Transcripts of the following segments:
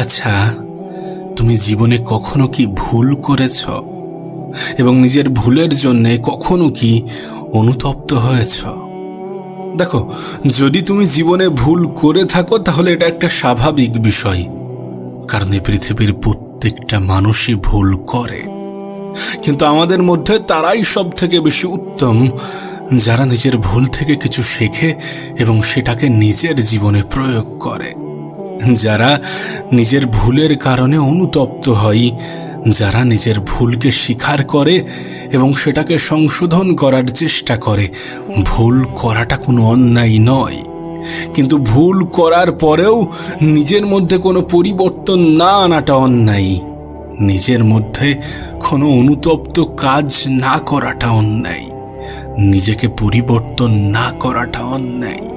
আচ্ছা তুমি জীবনে কখনো কি ভুল করেছ? এবং নিজের ভুলের জন্য কখনো কি অনুতপ্ত হয়েছ? দেখো, যদি তুমি জীবনে ভুল করে থাকো, তাহলে এটা একটা স্বাভাবিক বিষয়। কারণ এই পৃথিবীর প্রত্যেকটা মানুষই ভুল করে। কিন্তু আমাদের মধ্যে তারাই সব থেকে বেশি উত্তম, যারা নিজের ভুল থেকে কিছু শেখে এবং সেটাকে নিজের জীবনে প্রয়োগ করে। যারা নিজের ভুলের কারণে অনুতপ্ত হয়, যারা নিজের ভুলকে স্বীকার করে এবং সেটাকে সংশোধন করার চেষ্টা করে, ভুল করাটা কোনো অন্যায় নয়। কিন্তু ভুল করার পরেও নিজের মধ্যে কোনো পরিবর্তন না আনাটা অন্যায়। নিজের মধ্যে কোনো অনুতপ্ত কাজ না করাটা অন্যায়। নিজেকে পরিবর্তন না করাটা অন্যায়।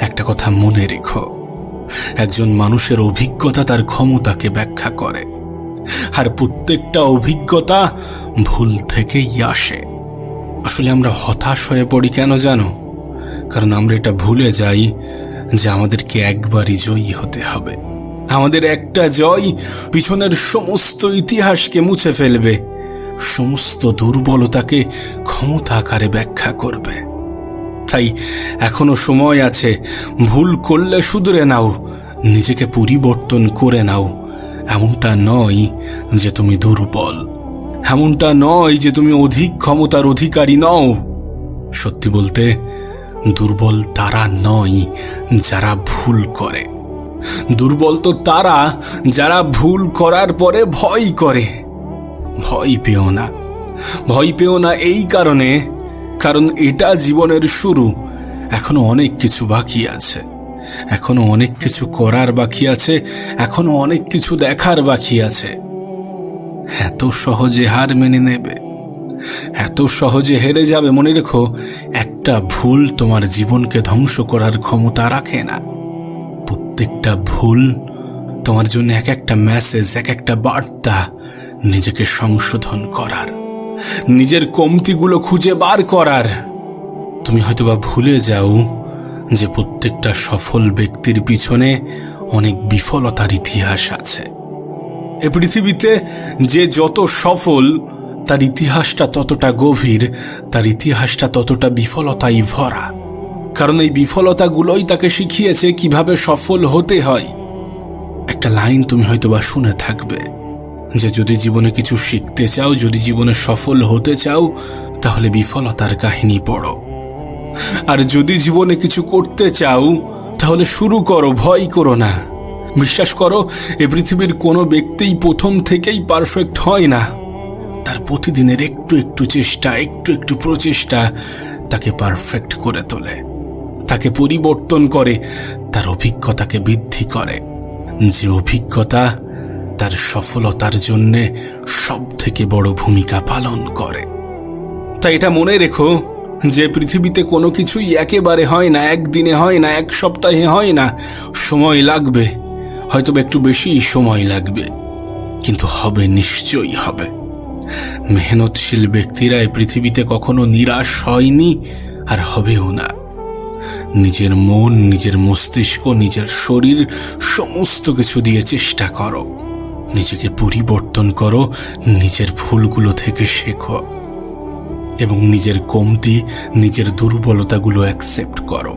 একটা কথা মনে রেখো। একজন মানুষের অভিজ্ঞতা তার ক্ষমতাকে ব্যাখ্যা করে। আর প্রত্যেকটা অভিজ্ঞতা ভুল থেকেই আসে। আসলে আমরা হতাশ হয়ে পড়ি কেন জানো? কারণ আমরা এটা ভুলে যাই যে আমাদেরকে একবারই জয়ী হতে হবে। আমাদের একটা জয় পিছনের সমস্ত ইতিহাসকে মুছে ফেলবে, সমস্ত দুর্বলতাকে ক্ষমতা আকারে ব্যাখ্যা করবে। তাই এখনও সময় আছে। ভুল করলে শুধরে নাও। নিজেকে পরিবর্তন করে নাও। এমনটা নয় যে তুমি দুর্বল। এমনটা নয় যে তুমি অধিক ক্ষমতার অধিকারী নও। সত্যি বলতে, দুর্বল তারা নয় যারা ভুল করে। দুর্বল তো তারা যারা ভুল করার পরে ভয় করে। ভয় পেও না। ভয় পেও না এই কারণে কারণ এটা জীবনের শুরু। এখনও অনেক কিছু বাকি আছে। এখনও অনেক কিছু করার বাকি আছে। এখনও অনেক কিছু দেখার বাকি আছে। এত সহজে হার মেনে নেবে। এত সহজে হেরে যাবে। মনে রেখো, একটা ভুল তোমার জীবনকে ধ্বংস করার ক্ষমতা রাখে না। প্রত্যেকটা ভুল তোমার জন্য এক একটা মেসেজ এক একটা বার্তা নিজেকে সংশোধন করার। নিজের কমতিগুলো খুঁজে বার করার। তুমি হয়তোবা ভুলে যাও যে প্রত্যেকটা সফল ব্যক্তির পিছনে অনেক বিফলতার ইতিহাস আছে। এ পৃথিবীতে যে যত সফল, তার ইতিহাসটা ততটা গভীর, তার ইতিহাসটা ততটা বিফলতাই ভরা। কারণ এই বিফলতাগুলোই তাকে শিখিয়েছে কীভাবে সফল হতে হয়। একটা লাইন তুমি হয়তোবা শুনে থাকবে। যে যদি জীবনে কিছু শিখতে চাও, যদি জীবনে সফল হতে চাও, তাহলে বিফলতার কাহিনী পড়ো। আর যদি জীবনে কিছু করতে চাও, তাহলে শুরু করো, ভয় করো না। বিশ্বাস করো, এ পৃথিবীর কোনো ব্যক্তিই প্রথম থেকেই পারফেক্ট হয় না। তার প্রতিদিনের একটু একটু চেষ্টা, একটু একটু প্রচেষ্টা তাকে পারফেক্ট করে তোলে। তাকে পরিবর্তন করে, তার অভিজ্ঞতাকে বৃদ্ধি করে। যে অভিজ্ঞতা তার সফলতার জন্যে সব থেকে বড় ভূমিকা পালন করে। তাই এটা মনে রেখো যে পৃথিবীতে কোনো কিছুই একেবারে হয় না, একদিনে হয় না, এক সপ্তাহে হয় না, সময় লাগবে। হয়তো একটু বেশি সময় লাগবে, কিন্তু হবে নিশ্চয়ই হবে। মেহনতশীল ব্যক্তিরা এই পৃথিবীতে কখনো নিরাশ হয়নি আর হবেও না। নিজের মন, নিজের মস্তিষ্ক, নিজের শরীর সমস্ত কিছু দিয়ে চেষ্টা করো। নিজেকে পরিবর্তন করো, নিজের ভুলগুলো থেকে শেখো এবং নিজের কমতি, নিজের দুর্বলতাগুলো অ্যাকসেপ্ট করো।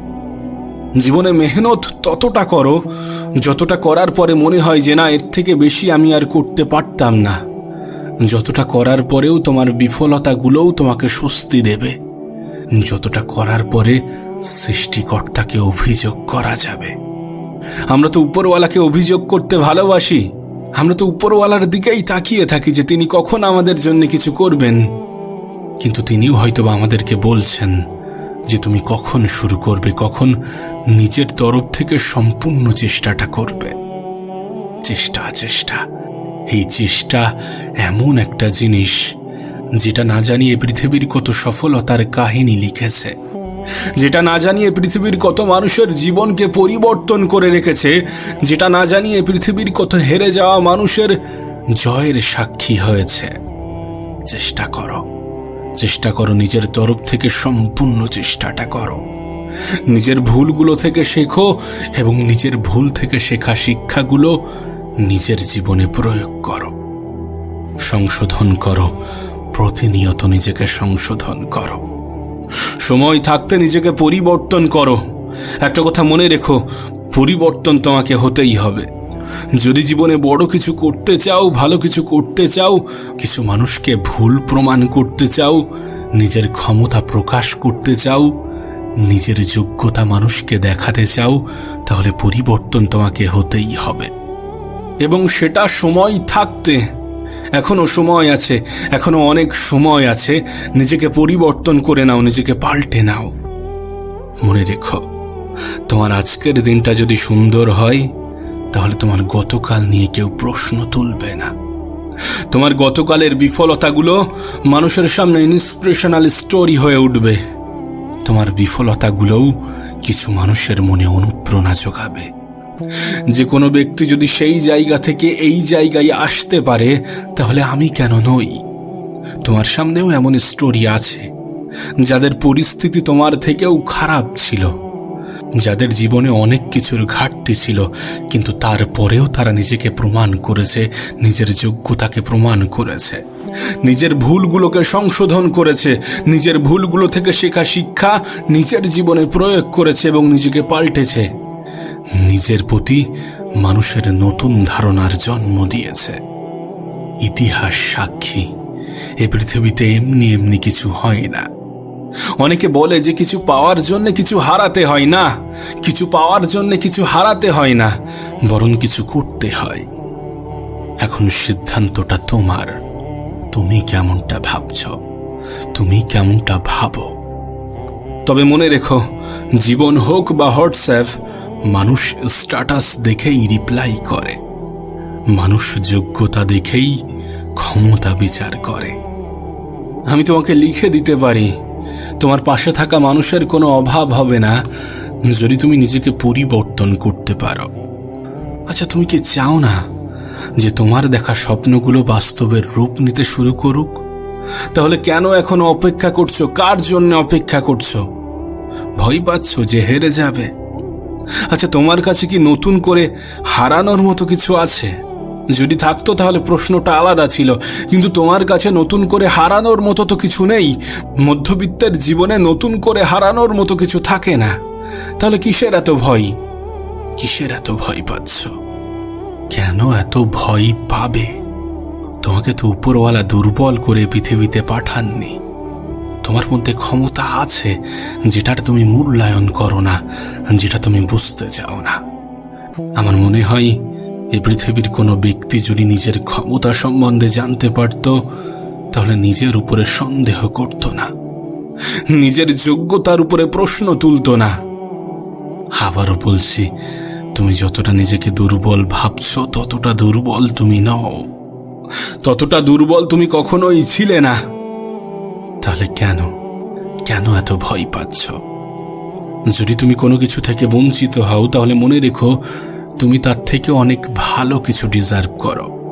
জীবনে মেহনত ততটা করো, যতটা করার পরে মনে হয় যে না, এর থেকে বেশি আমি আর করতে পারতাম না। যতটা করার পরেও তোমার বিফলতাগুলোও তোমাকে স্বস্তি দেবে। যতটা করার পরে সৃষ্টিকর্তাকে অভিযোগ করা যাবে। আমরা তো উপরওয়ালাকে অভিযোগ করতে ভালোবাসি। আমরা তো উপরওয়ালার দিকেই তাকিয়ে থাকি যে তিনি কখন আমাদের জন্য কিছু করবেন। কিন্তু তিনিও হয়তোবা আমাদেরকে বলছেন যে তুমি কখন শুরু করবে, কখন নিজের তরফ থেকে সম্পূর্ণ চেষ্টাটা করবে। চেষ্টা চেষ্টা, এই চেষ্টা এমন একটা জিনিস যেটা না জানিয়ে পৃথিবীর কত সফলতার কাহিনী লিখেছে। যেটা না জানিয়ে পৃথিবীর কত মানুষের জীবনকে পরিবর্তন করে রেখেছে, যেটা না জানিয়ে পৃথিবীর কত হেরে যাওয়া মানুষের জয়ের সাক্ষী হয়েছে। চেষ্টা করো। চেষ্টা করো নিজের তরফ থেকে সম্পূর্ণ চেষ্টাটা করো। নিজের ভুলগুলো থেকে শেখো এবং নিজের ভুল থেকে শেখা শিক্ষাগুলো নিজের জীবনে প্রয়োগ করো। সংশোধন করো। প্রতিনিয়ত নিজেকে সংশোধন করো। সময় থাকতে নিজেকে পরিবর্তন করো। একটা কথা মনে রেখো, পরিবর্তন তোমাকে হতেই হবে। যদি জীবনে বড় কিছু করতে চাও, ভালো কিছু করতে চাও, কিছু মানুষকে ভুল প্রমাণ করতে চাও, নিজের ক্ষমতা প্রকাশ করতে চাও, নিজের যোগ্যতা মানুষকে দেখাতে চাও, তাহলে পরিবর্তন তোমাকে হতেই হবে। এবং সেটা সময় থাকতে এখনও সময় আছে, এখনও অনেক সময় আছে। নিজেকে পরিবর্তন করে নাও, নিজেকে পাল্টে নাও। মনে রেখো, তোমার আজকের দিনটা যদি সুন্দর হয়, তাহলে তোমার গতকাল নিয়ে কেউ প্রশ্ন তুলবে না। তোমার গতকালের বিফলতাগুলো মানুষের সামনে ইন্সপিরেশনাল স্টোরি হয়ে উঠবে। তোমার বিফলতাগুলোও কিছু মানুষের মনে অনুপ্রেরণা যোগাবে। যে কোনো ব্যক্তি যদি সেই জায়গা থেকে এই জায়গায় আসতে পারে, তাহলে আমি কেন নই? তোমার সামনেও এমন স্টোরি আছে, যাদের পরিস্থিতি তোমার থেকেও খারাপ ছিল, যাদের জীবনে অনেক কিছুর ঘাটতি ছিল, কিন্তু তারপরেও তারা নিজেকে প্রমাণ করেছে, নিজের যোগ্যতাকে প্রমাণ করেছে, নিজের ভুলগুলোকে সংশোধন করেছে, নিজের ভুলগুলো থেকে শেখা শিক্ষা নিজের জীবনে প্রয়োগ করেছে এবং নিজেকে পাল্টেছে। নিজের প্রতি মানুষের নতুন ধারণার জন্ম দিয়েছে। ইতিহাস সাক্ষী। এ পৃথিবীতে এমনি এমনি কিছু হয় না। অনেকে বলে যে কিছু পাওয়ার জন্য কিছু হারাতে হয় না। কিছু পাওয়ার জন্য কিছু হারাতে হয় না, বরং কিছু করতে হয়। এখন সিদ্ধান্তটা তোমার। তুমি কেমনটা ভাবছ? তুমি কেমনটা ভাবো? তবে মনে রেখো, জীবন হোক বা হোয়াটসঅ্যাপ মানুষ স্ট্যাটাস দেখেই রিপ্লাই করে। মানুষ যোগ্যতা দেখেই ক্ষমতা বিচার করে। আমি তোমাকে লিখে দিতে পারি, তোমার পাশে থাকা মানুষের কোনো অভাব হবে না যদি তুমি নিজেকে পরিবর্তন করতে পারো। আচ্ছা তুমি কি চাও না যে তোমার দেখা স্বপ্নগুলো বাস্তবের রূপ নিতে শুরু করুক? তাহলে কেন এখনও অপেক্ষা করছ? কার জন্য অপেক্ষা করছ? ভয় পাচ্ছ যে হেরে যাবে। আচ্ছা তোমার কাছে কি নতুন করে হারানোর মতো কিছু আছে? যদি থাকতো তাহলে প্রশ্নটা আলাদা ছিল, কিন্তু তোমার কাছে নতুন করে হারানোর মতো তো কিছু নেই। মধ্যবিত্তের জীবনে নতুন করে হারানোর মতো কিছু থাকে না। তাহলে কিসের এত ভয়? কিসের এত ভয় পাচ্ছ? কেন এত ভয় পাবে? তোমাকে তো উপরওয়ালা দুর্বল করে পৃথিবীতে পাঠাননি। তোমার মধ্যে ক্ষমতা আছে যেটার তুমি মূল্যায়ন করো না, যেটা তুমি বুঝতে চাও না। আমার মনে হয় এই পৃথিবীর কোনো ব্যক্তি যদি নিজের ক্ষমতা সম্বন্ধে জানতে পারত, তাহলে নিজের উপরে সন্দেহ করত না। নিজের যোগ্যতার উপরে প্রশ্ন তুলতো না। আবারও বলছি, তুমি যতটা নিজেকে দুর্বল ভাবছ, ততটা দুর্বল তুমি নও। ততটা দুর্বল তুমি কখনোই ছিলে না। তাহলে কেন? কেন এত ভয় পাচ্ছ? যদি তুমি কোনো কিছু থেকে বঞ্চিত হও, তাহলে মনে রেখো তুমি তার থেকে অনেক ভালো কিছু ডিজার্ভ করো।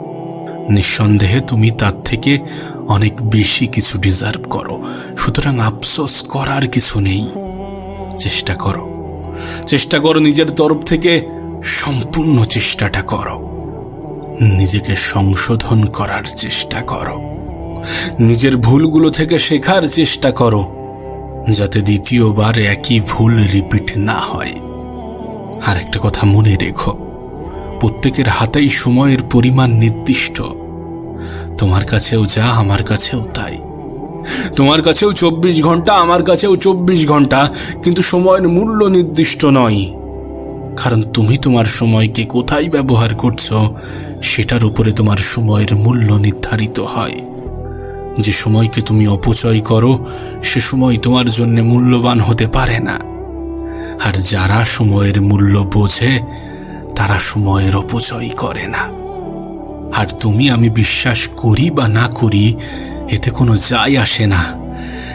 নিঃসন্দেহে তুমি তার থেকে অনেক বেশি কিছু ডিজার্ভ করো। সুতরাং আফসোস করার কিছু নেই। চেষ্টা করো। চেষ্টা করো নিজের তরফ থেকে সম্পূর্ণ চেষ্টাটা করো। নিজেকে সংশোধন করার চেষ্টা করো। নিজের ভুলগুলো থেকে শেখার চেষ্টা করো, যাতে দ্বিতীয়বার একই ভুল রিপিট না হয়। আর একটা কথা মনে রেখো, প্রত্যেকের হাতেই সময়ের পরিমাণ নির্দিষ্ট। তোমার কাছেও যা, আমার কাছেও তাই। তোমার কাছেও চব্বিশ ঘণ্টা, আমার কাছেও চব্বিশ ঘণ্টা, কিন্তু সময়ের মূল্য নির্দিষ্ট নয়। কারণ তুমি তোমার সময়কে কোথায় ব্যবহার করছ, সেটার উপরে তোমার সময়ের মূল্য নির্ধারিত হয়। যে সময়কে তুমি অপচয় করো, সে সময় তোমার জন্য মূল্যবান হতে পারে না। আর যারা সময়ের মূল্য বোঝে, তারা সময়ের অপচয় করে না। আর তুমি, আমি বিশ্বাস করি বা না করি, এতে কোনো যায় আসে না।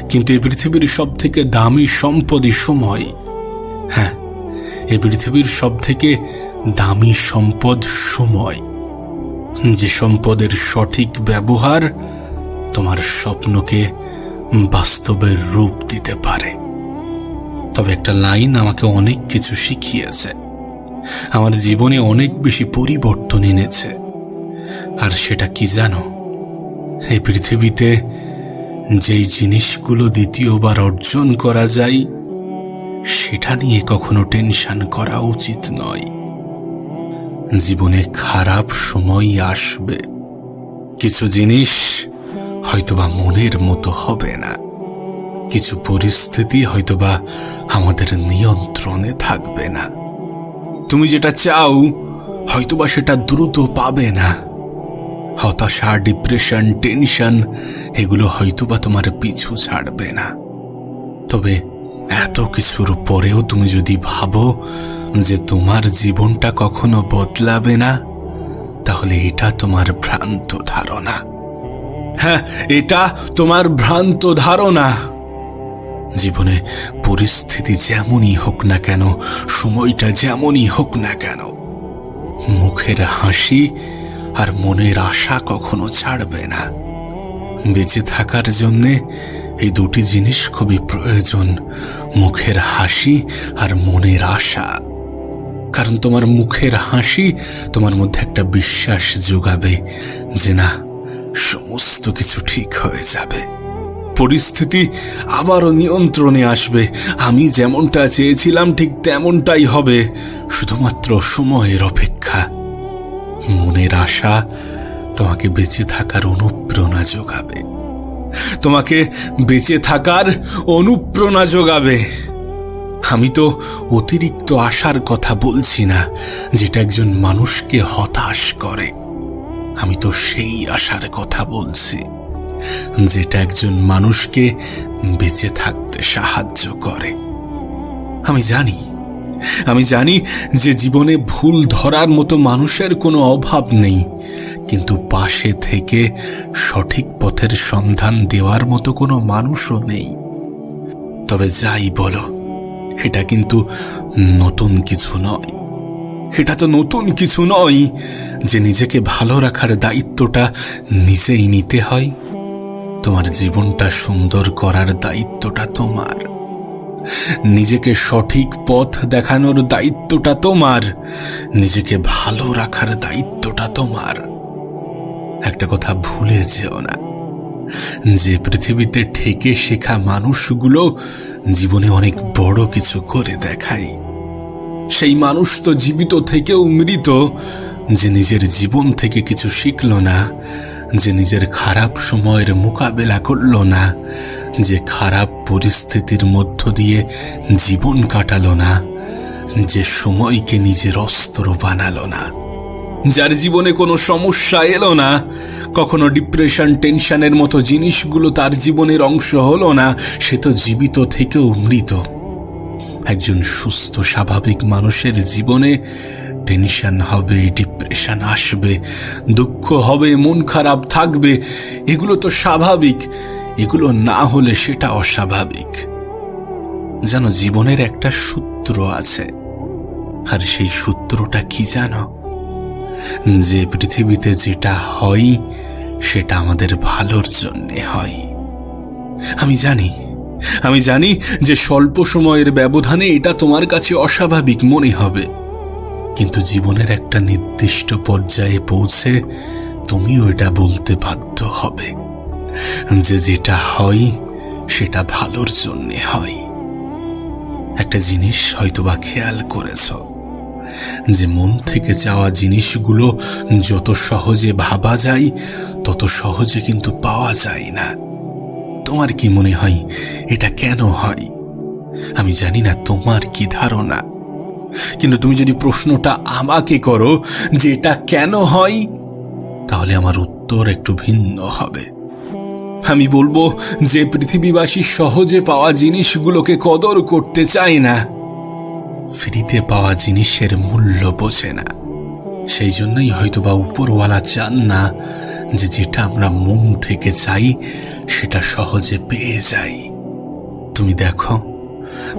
কিন্তু এই পৃথিবীর সব থেকে দামি সম্পদই সময়। হ্যাঁ এ পৃথিবীর সব থেকে দামি সম্পদ সময়। যে সম্পদের সঠিক ব্যবহার তোমার স্বপ্নকে বাস্তবের রূপ দিতে পারে। তবে একটা লাইন আমাকে অনেক কিছু শিখিয়েছে। আমার জীবনে অনেক বেশি পরিবর্তন এনেছে। আর সেটা কি জানো? এই পৃথিবীতে যেই জিনিসগুলো দ্বিতীয়বার অর্জন করা যায়, সেটা নিয়ে কখনো টেনশন করা উচিত নয়। জীবনে খারাপ সময় আসবে। কিছু জিনিস হয়তোবা মনের মতো হবে না। কিছু পরিস্থিতি হয়তোবা আমাদের নিয়ন্ত্রণে থাকবে না। তুমি যেটা চাও, হয়তোবা সেটা দ্রুত পাবে না। হতাশা, ডিপ্রেশন, টেনশন, এগুলো হয়তোবা তোমার পিছু ছাড়বে না। তবে এত কিছুর পরেও তুমি যদি ভাবো যে তোমার জীবনটা কখনো বদলাবে না, তাহলে এটা তোমার ভ্রান্ত ধারণা। হ্যাঁ এটা তোমার ভ্রান্ত ধারণা। জীবনে পরিস্থিতি যেমনই হোক না কেন, সময়টা যেমনই হোক না কেন, মুখের হাসি আর মনের আশা কখনো ছাড়বে না। বেঁচে থাকার জন্যে এই দুটি জিনিস খুবই প্রয়োজন, মুখের হাসি আর মনের আশা। কারণ তোমার মুখের হাসি তোমার মধ্যে একটা বিশ্বাস যোগাবে যে না সমস্ত কিছু ঠিক হয়ে যাবে। পরিস্থিতি আবারও নিয়ন্ত্রণে আসবে। আমি যেমনটা চেয়েছিলাম ঠিক তেমনটাই হবে। শুধুমাত্র সময়ের অপেক্ষা। মনের আশা তোমাকে বেঁচে থাকার অনুপ্রেরণা যোগাবে। তোমাকে বেঁচে থাকার অনুপ্রেরণা যোগাবে। আমি তো অতিরিক্ত আশার কথা বলছি না, যেটা একজন মানুষকে হতাশ করে। আমি তো সেই আশার কথা বলছি, যেটা একজন মানুষকে বেঁচে থাকতে সাহায্য করে। আমি জানি আমি জানি যে জীবনে ভুল ধরার মতো মানুষের কোনো অভাব নেই, কিন্তু পাশে থেকে সঠিক পথের সন্ধান দেওয়ার মতো কোনো মানুষও নেই। তবে যাই বলো এটা কিন্তু নতুন কিছু নয়। এটা তো নতুন কিছু নয় যে নিজেকে ভালো রাখার দায়িত্বটা নিজেই নিতে হয়। তোমার জীবনটা সুন্দর করার দায়িত্বটা তোমার। নিজেকে সঠিক পথ দেখানোর দায়িত্বটা তোমার। নিজেকে ভালো রাখার দায়িত্বটা তোমার। একটা কথা ভুলে যেও না। যে পৃথিবীতে ঠেকে শেখা মানুষগুলো জীবনে অনেক বড় কিছু করে দেখায়। সেই মানুষ তো জীবিত থেকেও মৃত, যে নিজের জীবন থেকে কিছু শিখল না, যে নিজের খারাপ সময়ের মোকাবেলা করল না, যে খারাপ পরিস্থিতির মধ্য দিয়ে জীবন কাটালো না, যে সময়কে নিজের অস্ত্র বানালো না। যার জীবনে কোনো সমস্যা এলো না, কখনো ডিপ্রেশন, টেনশনের মতো জিনিসগুলো তার জীবনের অংশ হলো না, সে তো জীবিত থেকেও মৃত। একজন সুস্থ, স্বাভাবিক মানুষের জীবনে টেনশন হবে, ডিপ্রেশন আসবে, দুঃখ হবে, মন খারাপ থাকবে। এগুলো তো স্বাভাবিক। এগুলো না হলে সেটা অস্বাভাবিক। যেন জীবনের একটা সূত্র আছে। আর সেই সূত্রটা কি জানো? যে পৃথিবীতে যেটা হয়, সেটা আমাদের ভালোর জন্যে হয়। আমি জানি আমি জানি যে স্বল্প সময়ের ব্যবধানে এটা তোমার কাছে অস্বাভাবিক মনে হবে। কিন্তু জীবনের একটা নির্দিষ্ট পর্যায়ে পৌঁছে তুমিও এটা বলতে বাধ্য হবে যে যেটা হয়, সেটা ভালোর জন্যে হয়। একটা জিনিস হয়তোবা খেয়াল করেছ, যে মন থেকে চাওয়া জিনিসগুলো যত সহজে ভাবা যায়, তত সহজে কিন্তু পাওয়া যায় না। তোমার কি মনে হয় এটা কেন হয়? আমি জানি না তোমার কি ধারণা। কিন্তু তুমি যদি প্রশ্নটা আমাকে করো যে এটা কেন হয়, তাহলে আমার উত্তর একটু ভিন্ন হবে। আমি বলব যে পৃথিবীবাসী সহজে পাওয়া জিনিসগুলোকে কদর করতে চায় না। ফ্রিতে পাওয়া জিনিসের মূল্য বোঝে না। সেই জন্যই হয়তোবা উপরওয়ালা চান না যে যেটা আমরা মন থেকে চাই, সেটা সহজে পেয়ে যাই। তুমি দেখো,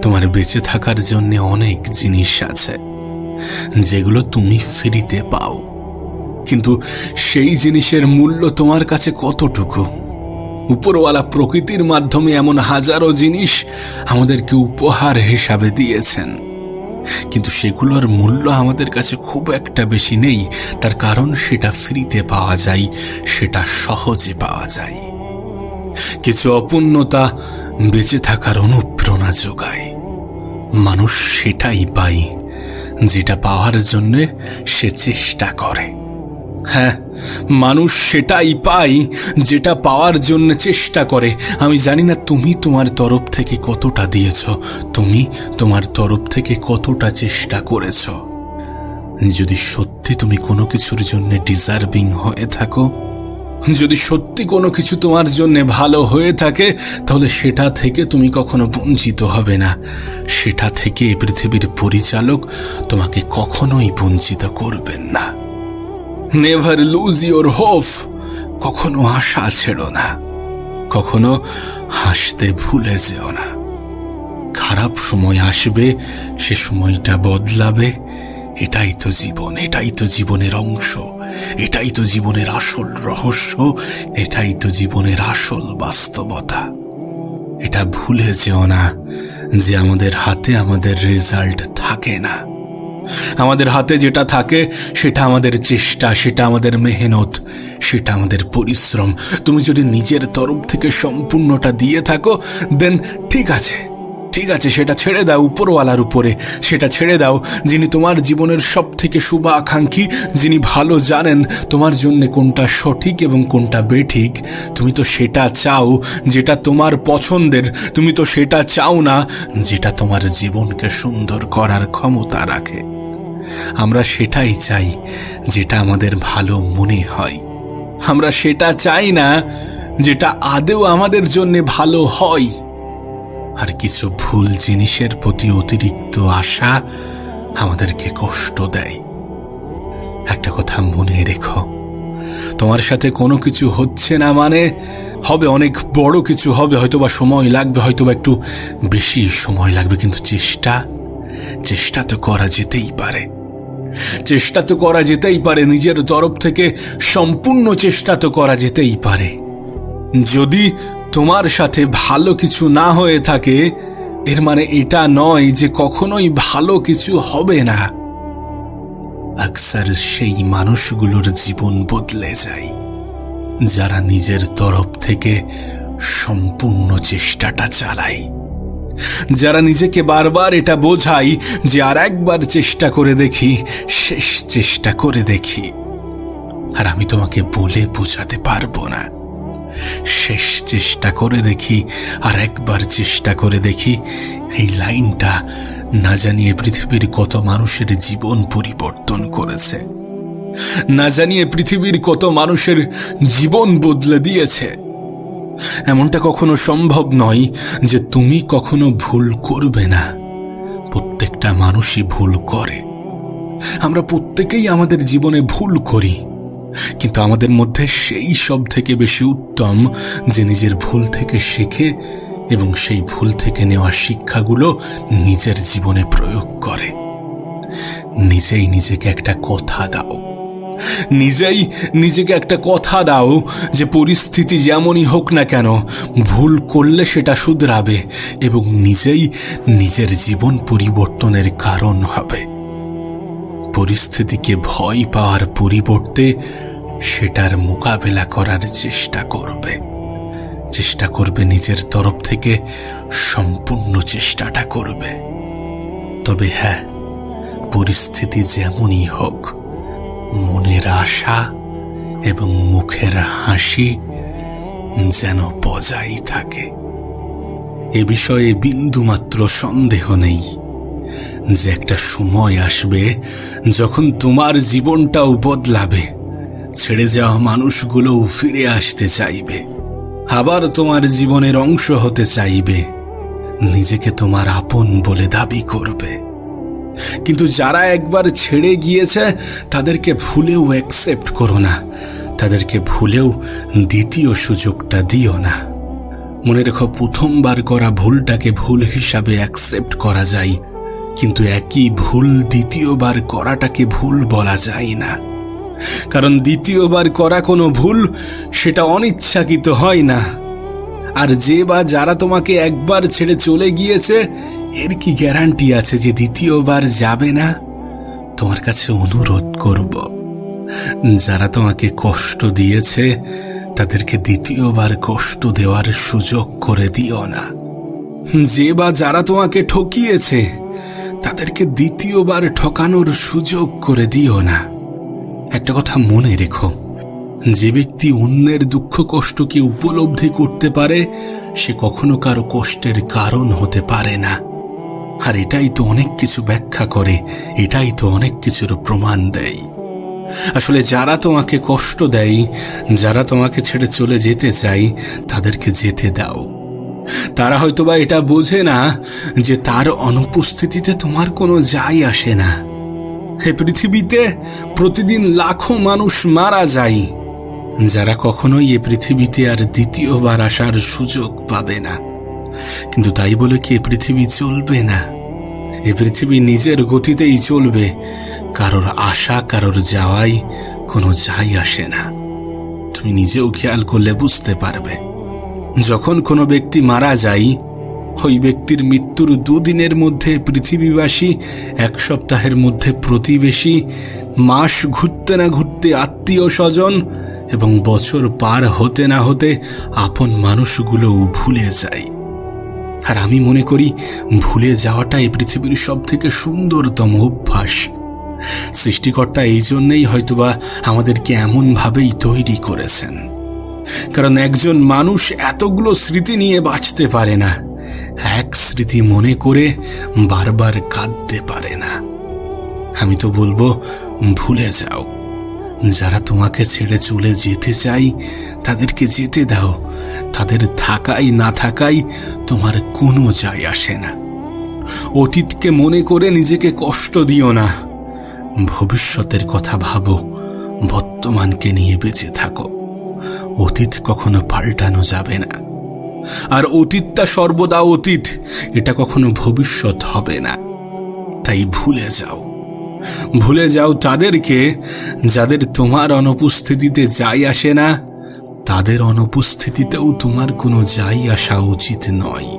তোমার বেঁচে থাকার জন্য অনেক জিনিস আছে, যেগুলো তুমি ফ্রিতে পাও। কিন্তু সেই জিনিসের মূল্য তোমার কাছে কতটুকু? উপরওয়ালা প্রকৃতির মাধ্যমে এমন হাজারো জিনিস আমাদেরকে উপহার হিসাবে দিয়েছেন। কিন্তু সেগুলোর মূল্য আমাদের কাছে খুব একটা বেশি নেই। তার কারণ সেটা ফ্রিতে পাওয়া যায়, সেটা সহজে পাওয়া যায়। কিছু অপূর্ণতা বেঁচে থাকার অনুপ্রেরণা যোগায়। মানুষ সেটাই পায়, যেটা পাওয়ার জন্য সে চেষ্টা করে। হ্যাঁ মানুষ সেটাই পায় যেটা পাওয়ার জন্য চেষ্টা করে। আমি জানি না তুমি তোমার তরফ থেকে কতটা দিয়েছ, তুমি তোমার তরফ থেকে কতটা চেষ্টা করেছ। যদি সত্যি তুমি কোনো কিছুর জন্য ডিজার্ভিং হয়ে থাকো, যদি সত্যি কোনো কিছু তোমার জন্য ভালো হয়ে থাকে, তাহলে সেটা থেকে তুমি কখনো বঞ্চিত হবে না। সেটা থেকে পৃথিবীর পরিচালক তোমাকে কখনোই বঞ্চিত করবেন না। নেভার লুজ ইওর হোপ কখনো আশা ছেড়ো না। কখনো হাসতে ভুলে যেও না। খারাপ সময় আসবে, সে সময়টা বদলাবে। এটাই তো জীবন, এটাই তো জীবনের অংশ। এটাই তো জীবনের আসল রহস্য। এটাই তো জীবনের আসল বাস্তবতা। এটা ভুলে যেও না যে আমাদের হাতে আমাদের রেজাল্ট থাকে না। আমাদের হাতে যেটা থাকে, সেটা আমাদের চেষ্টা, সেটা আমাদের মেহনত, সেটা আমাদের পরিশ্রম। তুমি যদি নিজের তরফ থেকে সম্পূর্ণটা দিয়ে থাকো দেন ঠিক আছে ঠিক আছে, সেটা ছেড়ে দাও উপরওয়ালার উপরে। সেটা ছেড়ে দাও যিনি তোমার জীবনের সব থেকে শুভ আকাঙ্ক্ষী, যিনি ভালো জানেন তোমার জন্য কোনটা সঠিক এবং কোনটা বেঠিক। তুমি তো সেটা চাও যেটা তোমার পছন্দের। তুমি তো সেটা চাও না যেটা তোমার জীবনকে সুন্দর করার ক্ষমতা রাখে। আমরা সেটাই চাই যেটা আমাদের ভালো মনে হয়। আমরা সেটা চাই না যেটা আদেও আমাদের জন্য ভালো হয়। আর কিছু ভুল জিনিসের প্রতি অতিরিক্ত আশা আমাদেরকে কষ্ট দেয়। একটা কথা মনে রেখো, তোমার সাথে কোনো কিছু হচ্ছে না মানে হবে অনেক বড় কিছু, হবে হয়তোবা সময় লাগবে, হয়তোবা একটু বেশি সময় লাগবে, কিন্তু চেষ্টা চেষ্টা তো করা যেতেই পারে। চেষ্টা তো করা যেতেই পারে, নিজের তরফ থেকে সম্পূর্ণ চেষ্টা তো করা যেতেই পারে। যদি তোমার সাথে ভালো কিছু না হয়ে থাকে, এর মানে এটা নয় যে কখনোই ভালো কিছু হবে না। আকসার সেই মানুষগুলোর জীবন বদলে যায়, যারা নিজের তরফ থেকে সম্পূর্ণ চেষ্টাটা চালায়। যারা নিজেকে বারবার এটা বোঝাই যে আর একবার চেষ্টা করে দেখি, শেষ চেষ্টা করে দেখি। আর আমি তোমাকে বলে বোঝাতে পারব না। শেষ চেষ্টা করে দেখি, আর একবার চেষ্টা করে দেখি, এই লাইনটা না জানিয়ে পৃথিবীর কত মানুষের জীবন পরিবর্তন করেছে। না জানিয়ে পৃথিবীর কত মানুষের জীবন বদলে দিয়েছে। এমনটা কখনো সম্ভব নয় যে তুমি কখনো ভুল করবে না। প্রত্যেকটা মানুষই ভুল করে। আমরা প্রত্যেকেই আমাদের জীবনে ভুল করি। কিন্তু আমাদের মধ্যে সেই সব থেকে বেশি উত্তম যে নিজের ভুল থেকে শেখে এবং সেই ভুল থেকে নেওয়া শিক্ষাগুলো নিজের জীবনে প্রয়োগ করে। নিজেই নিজেকে একটা কথা দাও। নিজেই নিজেকে একটা কথা দাও যে পরিস্থিতি যেমনই হোক না কেন, ভুল করলে সেটা শুধরাবে এবং নিজেই নিজের জীবন পরিবর্তনের কারণ হবে। পরিস্থিতিকে ভয় পাওয়ার পরিবর্তে সেটার মোকাবেলা করার চেষ্টা করবে। চেষ্টা করবে নিজের তরফ থেকে সম্পূর্ণ চেষ্টাটা করবে। তবে হ্যাঁ পরিস্থিতি যেমনই হোক মনের আশা এবং মুখের হাসি যেন বজায় থাকে। এ বিষয়ে বিন্দুমাত্র সন্দেহ নেই যে একটা সময় আসবে যখন তোমার জীবনটাও বদলাবে, ছেড়ে যাওয়া মানুষগুলোও ফিরে আসতে চাইবে, আবার তোমার জীবনের অংশ হতে চাইবে, নিজেকে তোমার আপন বলে দাবি করবে। কিন্তু যারা একবার ছেড়ে গিয়েছে, তাদেরকে ভুলেও অ্যাকসেপ্ট করো না। তাদেরকে ভুলেও দ্বিতীয় সুযোগটা দিও না। মনে রেখো, প্রথমবার করা ভুলটাকে ভুল হিসাবে অ্যাকসেপ্ট করা যায়, কিন্তু একই ভুল দ্বিতীয়বার করাটাকে ভুল বলা যায় না। কারণ দ্বিতীয়বার করা কোনো ভুল, সেটা অনিচ্ছাকৃত হয় না। আর যে বা যারা তোমাকে একবার ছেড়ে চলে গিয়েছে এর কি গ্যারান্টি আছে যে দ্বিতীয়বার যাবে না? তোমার কাছে অনুরোধ করব। যারা তোমাকে কষ্ট দিয়েছে, তাদেরকে দ্বিতীয়বার কষ্ট দেওয়ার সুযোগ করে দিও না। যে বা যারা তোমাকে ঠকিয়েছে, তাদেরকে দ্বিতীয়বার ঠকানোর সুযোগ করে দিও না। একটা কথা মনে রেখো, যে ব্যক্তি অন্যের দুঃখ কষ্টকে উপলব্ধি করতে পারে, সে কখনো কারও কষ্টের কারণ হতে পারে না। আর এটাই তো অনেক কিছু ব্যাখ্যা করে, এটাই তো অনেক কিছুর প্রমাণ দেয়। আসলে যারা তোমাকে কষ্ট দেয়, যারা তোমাকে ছেড়ে চলে যেতে চাই তাদেরকে যেতে দাও। তারা হয়তোবা এটা বোঝে না যে তার অনুপস্থিতিতে তোমার কোনো যাই আসে না। হে পৃথিবীতে প্রতিদিন লাখো মানুষ মারা যায়, যারা কখনোই এ পৃথিবীতে আর দ্বিতীয়বার আসার সুযোগ পাবে না। কিন্তু তাই বলে কি পৃথিবী চলবে না? এ পৃথিবী নিজের গতিতেই চলবে। কারোর আশা, কারোর যাওয়াই কোনো যাই আসে না। তুমি নিজেও খেয়াল করলে বুঝতে পারবে। যখন কোনো ব্যক্তি মারা যায়, ওই ব্যক্তির মৃত্যুর দুদিনের মধ্যে পৃথিবীবাসী, এক সপ্তাহের মধ্যে প্রতিবেশী, মাস ঘুরতে না ঘুরতে আত্মীয় স্বজন এবং বছর পার হতে না হতে আপন মানুষগুলোও ভুলে যায়। আর আমি মনে করি ভুলে যাওয়াটা এই পৃথিবীর সব থেকে সুন্দরতম অভ্যাস। সৃষ্টিকর্তা এই জন্যেই হয়তোবা আমাদেরকে এমনভাবেই তৈরি করেছেন। কারণ একজন মানুষ এতগুলো স্মৃতি নিয়ে বাঁচতে পারে না। এক স্মৃতি মনে করে বারবার কাঁদতে পারে না। আমি তো বলব, ভুলে যাও। যারা তোমাকে ছেড়ে চলে যেতে চাই, তাদেরকে যেতে দাও। তাদের থাকাই না থাকাই তোমার কোনো যায় আসে না। অতীতকে মনে করে নিজেকে কষ্ট দিও না। ভবিষ্যতের কথা ভাবো, বর্তমানকে নিয়ে বেঁচে থাকো। অতীত কখনো পাল্টানো যাবে না। আর অতীতটা সর্বদা অতীত, এটা কখনো ভবিষ্যৎ হবে না। তাই ভুলে যাও। ভুলে যাও তাদেরকে, যাদের তোমার অনুপস্থিতিতে যাই আসে না, তাদের অনুপস্থিতিতেও তোমার কোনো যাই আসা উচিত নয়।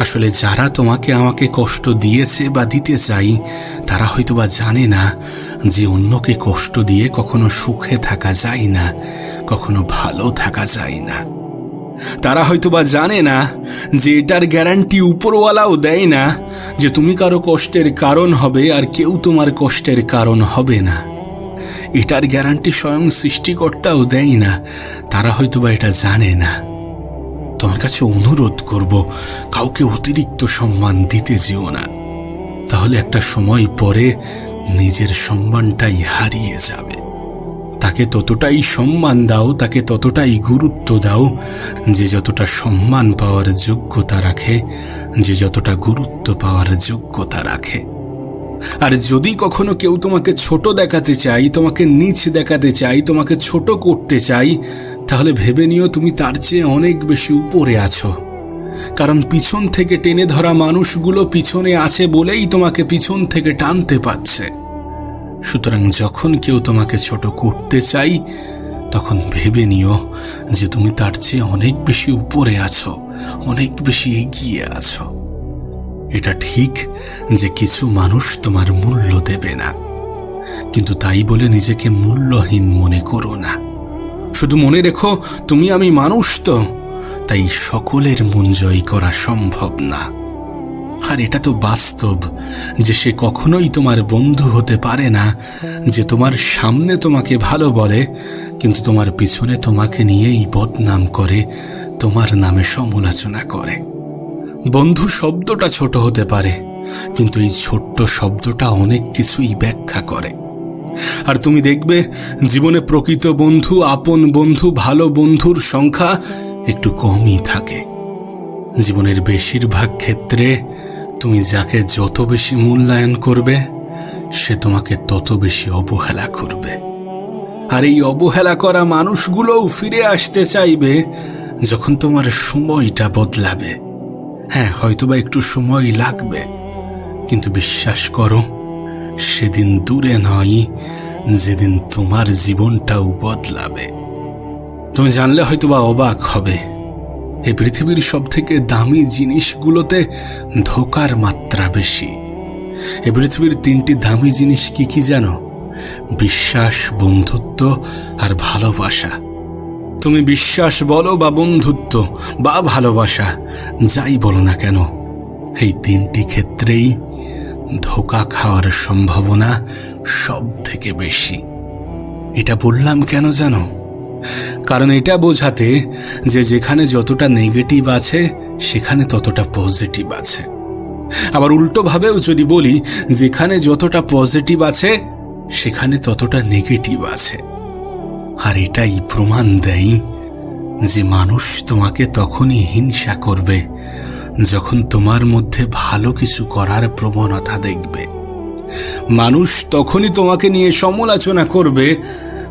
আসলে যারা তোমাকে আমাকে কষ্ট দিয়েছে বা দিতে চাই, তারা হয়তোবা জানে না যে অন্যকে কষ্ট দিয়ে কখনো সুখে থাকা যায় না, কখনো ভালো থাকা যায় না। তারা হয়তোবা জানে না যে এটার গ্যারান্টি উপরওয়ালাও দেয় না যে তুমি কারও কষ্টের কারণ হবে আর কেউ তোমার কষ্টের কারণ হবে না। এটার গ্যারান্টি স্বয়ং সৃষ্টিকর্তাও দেয় না, তারা হয়তোবা এটা জানে না। তোমার কাছে অনুরোধ করব, কাউকে অতিরিক্ত সম্মান দিতে যেও না। তাহলে একটা সময় পরে নিজের সম্মানটাই হারিয়ে যাবে। তাকে ততটাই সম্মান দাও, তাকে ততটাই গুরুত্ব দাও, যে যতটা সম্মান পাওয়ার যোগ্যতা রাখে, যে যতটা গুরুত্ব পাওয়ার যোগ্যতা রাখে। আর যদি কখনো কেউ তোমাকে ছোট দেখাতে চাই, তোমাকে নিচ দেখাতে চাই, তোমাকে ছোট করতে চাই, তাহলে ভেবে নিও তুমি তার চেয়ে অনেক বেশি উপরে আছো। কারণ পিছন থেকে টেনে ধরা মানুষগুলো পিছনে আছে বলেই তোমাকে পিছন থেকে টানতে পারছে। সুতরাং যখন কেউ তোমাকে ছোট করতে চাই, তখন ভেবে নিও যে তুমি তার চেয়ে অনেক বেশি উপরে আছো, অনেক বেশি এগিয়ে আছো। এটা ঠিক যে কিছু মানুষ তোমার মূল্য দেবে না। কিন্তু তাই বলে নিজেকে মূল্যহীন মনে করো না। শুধু মনে রেখো, তুমি আমি মানুষ তো, তাই সকলের মন জয় করা সম্ভব না। আর এটা তো বাস্তব যে সে কখনোই তোমার বন্ধু হতে পারে না, যে তোমার সামনে তোমাকে ভালো বলে, কিন্তু তোমার পিছনে তোমাকে নিয়েই বদনাম করে, তোমার নামে সমালোচনা করে। বন্ধু শব্দটা ছোট হতে পারে, কিন্তু এই ছোট্ট শব্দটা অনেক কিছুই ব্যাখ্যা করে। আর তুমি দেখবে, জীবনে প্রকৃত বন্ধু, আপন বন্ধু, ভালো বন্ধুর সংখ্যা একটু কমই থাকে। জীবনের বেশিরভাগ ক্ষেত্রে তুমি যাকে যত বেশি মূল্যায়ন করবে, সে তোমাকে তত বেশি অবহেলা করবে। আর এই অবহেলা করা মানুষগুলোও ফিরে আসতে চাইবে যখন তোমার সময়টা বদলাবে। হ্যাঁ হয়তোবা একটু সময় লাগবে, কিন্তু বিশ্বাস করো, সেদিন দূরে নয়, যেদিন তোমার জীবনটাও বদলাবে। তুমি জানলে হয়তোবা অবাক হবে এই পৃথিবীর সবথেকে দামি জিনিসগুলোতে ধোকার মাত্রা বেশি। এ পৃথিবীর তিনটি দামি জিনিস কি কি জানো? বিশ্বাস, বন্ধুত্ব আর ভালোবাসা। তুমি বিশ্বাস বলো বা বন্ধুত্ব বা ভালোবাসা, যাই বলো না কেন, এই তিনটি ক্ষেত্রেই ধোকা খাওয়ার সম্ভাবনা সব থেকে বেশি। এটা বললাম কেন জানো? কারণ এটা বোঝাতে যে যেখানে যতটা নেগেটিভ আছে, সেখানে ততটা পজিটিভ আছে। আবার উল্টোভাবেও যদি বলি, যেখানে যতটা পজিটিভ আছে, সেখানে ততটা নেগেটিভ আছে। আর এটাই প্রমাণ দেয় যে মানুষ তোমাকে তখনই হিংসা করবে, যখন তোমার মধ্যে ভালো কিছু করার প্রবণতা দেখবে। মানুষ তখনই তোমাকে নিয়ে সমালোচনা করবে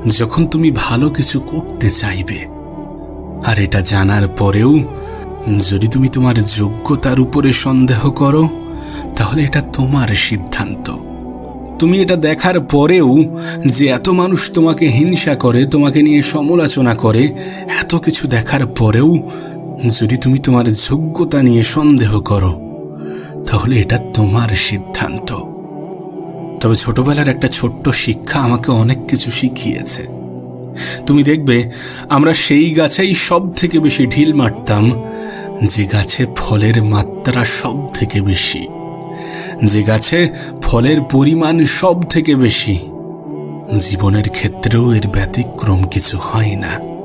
যখন তুমি ভালো কিছু করতে চাইবে, আর এটা জানার পরেও যদি তুমি তোমার যোগ্যতার উপরে সন্দেহ করো, তাহলে এটা তোমার সিদ্ধান্ত। তুমি এটা দেখার পরেও যে এত মানুষ তোমাকে হিংসা করে, তোমাকে নিয়ে সমালোচনা করে, এত কিছু দেখার পরেও যদি তুমি তোমার যোগ্যতা নিয়ে সন্দেহ করো, তাহলে এটা তোমার সিদ্ধান্ত। তবে ছোটবেলার একটা ছোট্ট শিক্ষা আমাকে অনেক কিছু শিখিয়েছে। তুমি দেখবে, আমরা সেই গাছেই সব থেকে বেশি ঢিল মারতাম, যে গাছে ফলের মাত্রা সব থেকে বেশি, যে গাছে ফলের পরিমাণ সব থেকে বেশি। জীবনের ক্ষেত্রেও এর ব্যতিক্রম কিছু হয় না।